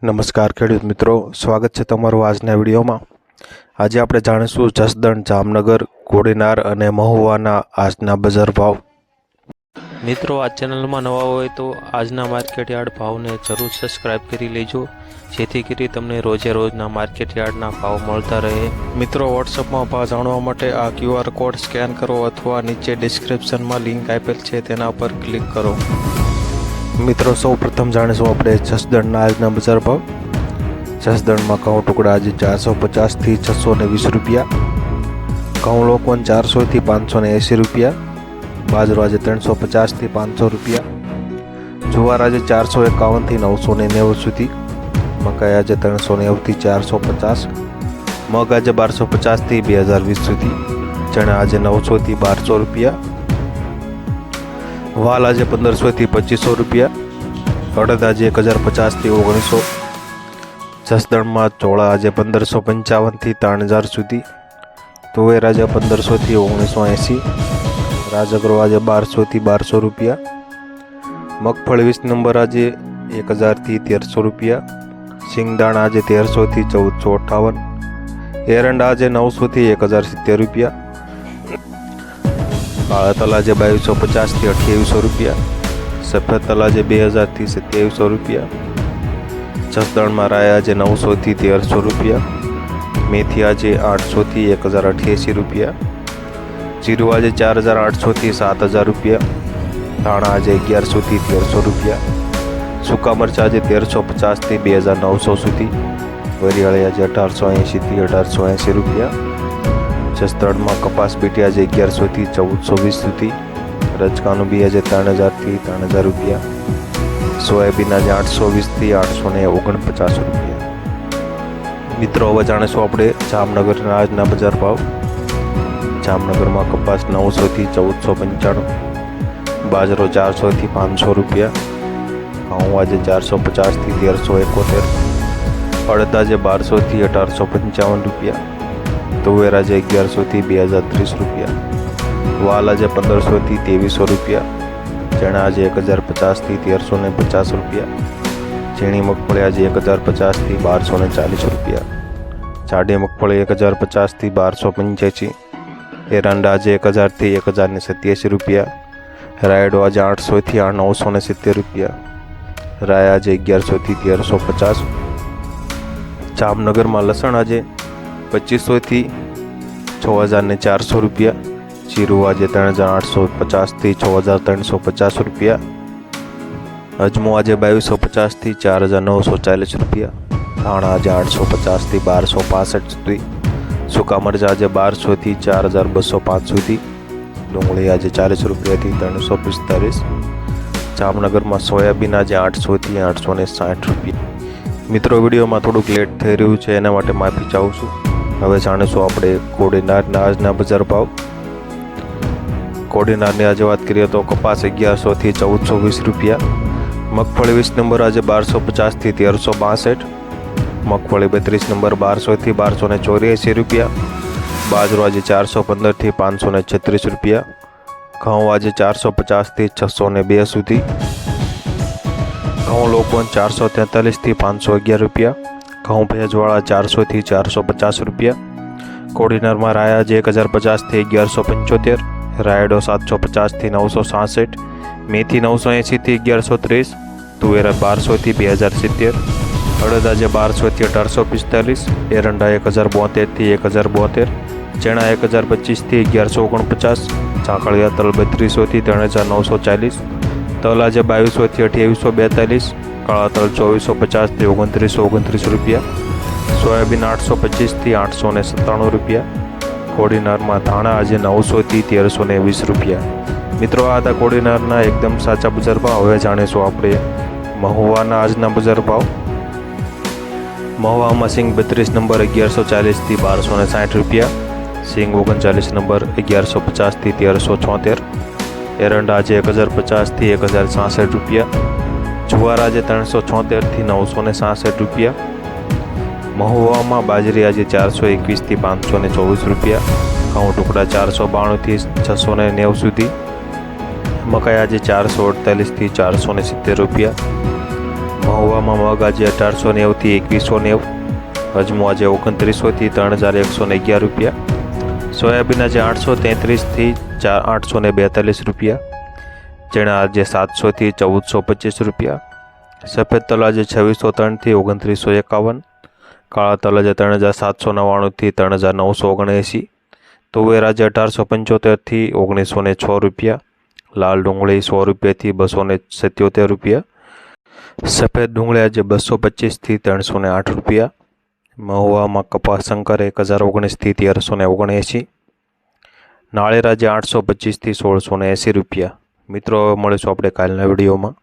નમસ્કાર ખેડૂત મિત્રો, સ્વાગત છે તમારું આજના વિડીયોમાં. આજે આપણે જાણીશું જસદણ, જામનગર કોડીનાર અને મહુવાના આજના બજાર ભાવ. મિત્રો, આ ચેનલમાં નવા હોય તો આજના માર્કેટ યાર્ડ ભાવને જરૂર સબસ્ક્રાઇબ કરી લેજો. જેથી કરી તમને રોજે રોજના માર્કેટ યાર્ડના ભાવ મળતા રહે. મિત્રો વોટ્સઅપમાં ભાવ જાણવા માટે આ ક્યુઆર કોડ સ્કેન કરો અથવા નીચે ડિસ્ક્રિપ્શનમાં લિંક આપેલ છે, તેના પર ક્લિક કરો. મિત્રો સૌ પ્રથમ જાણીશું આપણે જસદણના આજના બજાર ભાવ. જસદણમાં ઘઉં ટુકડા આજે ચારસો પચાસથી છસો ને વીસ રૂપિયા. ઘઉં લોકવન ચારસોથી પાંચસો ને એંસી રૂપિયા. બાજરો આજે ત્રણસો પચાસથી પાંચસો રૂપિયા. જુવાર આજે ચારસો એકાવનથી નવસો ને નેવું સુધી. મકાઈ આજે ત્રણસો નેવુંથી ચારસો પચાસ. મગ આજે બારસો પચાસથી બે હજાર વીસ સુધી. ચણા આજે નવસોથી બારસો રૂપિયા. વાલ આજે પંદરસોથી પચીસો રૂપિયા. અડદ આજે એક હજાર પચાસથી ઓગણીસો. જસદણમાં ચોળા આજે પંદરસો પંચાવનથી ત્રણ હજાર સુધી. તુવેર આજે પંદરસોથી ઓગણીસો એંસી. રાજગરો આજે બારસોથી બારસો રૂપિયા. મગફળી વીસ નંબર આજે એક હજારથી તેરસો રૂપિયા. સિંગદાણા આજે તેરસોથી ચૌદસો અઠ્ઠાવન એરંડા આજે નવસોથી એક હજાર સિત્તેર રૂપિયા. કાળા તલ આજે બાવીસો પચાસથી અઠ્યાવીસો રૂપિયા સફેદ તલ આજે બે હજારથી સત્યાવીસો રૂપિયા, જસદણમાં રાય આજે નવસોથી તેરસો રૂપિયા મેથી આજે આઠસોથી એક હજાર અઠ્યાસી રૂપિયા જીરું આજે ચાર હજાર આઠસોથી સાત હજાર રૂપિયા, ધાણા આજે અગિયારસોથી તેરસો રૂપિયા, સૂકા મરચાં આજે તેરસો પચાસથી બે હજાર નવસો સુધી, વરિયાળી આજે અઢારસો એંશીથી અઢારસો એંશી રૂપિયા જસદણમાં કપાસ બીટી આજે અગિયારસોથી ચૌદસો વીસ સુધી. રજકાનું બી આજે ત્રણ હજારથી ત્રણ હજાર રૂપિયા. સોયાબીન આજે આઠસો વીસથી આઠસો ને ઓગણપચાસ રૂપિયા. મિત્રો, હવે જાણીશું આપણે જામનગરના આજના બજાર ભાવ. જામનગરમાં કપાસ નવસોથી ચૌદસો પંચાણું. બાજરો ચારસોથી પાંચસો રૂપિયા. ઘઉં આજે ચારસો પચાસથી તેરસો એકોતેર. અડદ આજે બારસોથી અઢારસો પંચાવન રૂપિયા. તુવેર આજે અગિયારસોથી બે હજાર ત્રીસ રૂપિયા. વાલ આજે પંદરસોથી ત્રેવીસો રૂપિયા. ચણા આજે એક હજાર પચાસથી તેરસો ને પચાસ રૂપિયા. ઝીણી મગફળી આજે એક હજાર પચાસથી બારસો ને ચાલીસ રૂપિયા. જાડી મગફળી એક હજાર પચાસથી બારસો પંચ્યાસી. એરંડા આજે એક હજારથી એક હજાર ને સત્યાસી રૂપિયા. રાયડો આજે આઠસોથી આ નવસો ને સિત્તેર રૂપિયા. રાય આજે અગિયારસોથી તેરસો પચાસ. જામનગરમાં લસણ આજે પચીસોથી છ હજારને ચારસો રૂપિયા. જીરું આજે ત્રણ હજાર આઠસો પચાસથી છ હજાર ત્રણસો પચાસ રૂપિયા. અજમો આજે બાવીસો પચાસથી ચાર હજાર નવસો ચાલીસ રૂપિયા. ધાણા આજે આઠસો પચાસથી બારસો પાસઠ સુધી. સૂકા મરચાં આજે બારસોથી ચાર હજાર બસો પાંચ સુધી. ડુંગળી આજે ચાલીસ રૂપિયાથી ત્રણસો પિસ્તાલીસ. જામનગરમાં સોયાબીન આજે આઠસોથી આઠસો ને સાઠ રૂપિયા. મિત્રો, વિડીયોમાં થોડુંક લેટ થઈ રહ્યું છે, એના માટે માફી ચાહું છું. હવે જાણીશું આપણે કોડીનારના આજના બજાર ભાવ. કોડીનારની આજે વાત કરીએ તો કપાસ અગિયારસોથી ચૌદસો વીસ રૂપિયા. મગફળી વીસ નંબર આજે બારસો પચાસથી તેરસો બાસઠ. મગફળી બત્રીસ નંબર બારસોથી બારસો ને ચોર્યાસી રૂપિયા. બાજરો આજે ચારસો પંદરથી પાંચસો ને છત્રીસ રૂપિયા. ઘઉં આજે ચારસો પચાસથી છસો ને બે સુધી. ઘઉં લોકોન ચારસો તેતાલીસથી પાંચસો અગિયાર રૂપિયા. ઘઉં ભેજવાળા ચારસોથી ચારસો પચાસ રૂપિયા. કોડીનારમાં રાયા આજે એક હજાર પચાસથી અગિયારસો પંચોતેર રાયડો સાતસો પચાસથી નવસો સાસઠ મેથી નવસો એંશીથી અગિયારસો ત્રીસ તુવેરા બારસોથી બે હજાર સિત્તેર અડદ આજે બારસોથી અઢારસો પિસ્તાલીસ એરંડા એક હજાર બોતેરથી એક હજાર બોતેર ચણા એક હજાર પચીસથી અગિયારસો ઓગણપચાસ ઝાંખળિયા તલ બત્રીસોથી ત્રણ હજાર નવસો ચાલીસ તલ આજે બાવીસોથી અઠ્યાવીસો બેતાલીસ કાળા તલ ચોવીસો પચાસથી ઓગણત્રીસો ઓગણત્રીસ રૂપિયા. સોયાબીન આઠસો પચીસથી આઠસો ને સત્તાણું રૂપિયા. કોડીનારમાં ધાણા આજે નવસોથી તેરસો ને વીસ રૂપિયા. મિત્રો, આ હતા કોડીનારના એકદમ સાચા બજાર ભાવ. હવે જાણીશું આપણે મહુવાના આજના બજાર ભાવ. મહુવામાં સિંગ બત્રીસ નંબર અગિયારસો ચાલીસથી બારસો ને સાઠ રૂપિયા. સિંગ ઓગણચાલીસ નંબર અગિયારસો પચાસથી તેરસો છોતેર. એરંડા આજે એક હજાર પચાસથી એક હજાર સાસઠ રૂપિયા. જુવાર આજે ત્રણસો છોતેરથી નવસો ને સાસઠ રૂપિયા. મહુવામાં બાજરી આજે ચારસો એકવીસથી પાંચસો ને ચોવીસ રૂપિયા. ઘઉં ટુકડા ચારસો બાણુંથી છસો ને નેવું સુધી. મકાઈ આજે ચારસો અડતાલીસથી ચારસો ને સિત્તેર રૂપિયા. મહુવામાં મગ આજે અઢારસો નેવુંથી એકવીસો નેવું. અજમો આજે ઓગણત્રીસોથી ત્રણ હજાર એકસો ને અગિયાર રૂપિયા. સોયાબીન આજે આઠસો તેત્રીસથી ચાર આઠસો ને બેતાલીસ રૂપિયા. ચણા આજે સાતસોથી ચૌદસો પચીસ રૂપિયા. સફેદ તલ આજે છવ્વીસો ત્રણથી ઓગણત્રીસો એકાવન. કાળા તલ આજે ત્રણ હજાર સાતસો નવ્વાણુંથી ત્રણ હજાર નવસો ઓગણએંસી. તુવેર આજે અઢારસો પંચોતેરથી ઓગણીસો ને છ રૂપિયા. લાલ ડુંગળી સો રૂપિયાથી બસો ને સિત્યોતેર રૂપિયા. સફેદ ડુંગળી આજે બસો પચીસથી ત્રણસો ને આઠ રૂપિયા. મહુવામાં કપાસ શંકર એક હજાર ઓગણીસથી તેરસો ને ઓગણએંસી. નાળેર આજે આઠસો પચીસથી સોળસો ને એંસી રૂપિયા. મિત્રો હવે મળીશું આપણે કાલના વિડીયોમાં.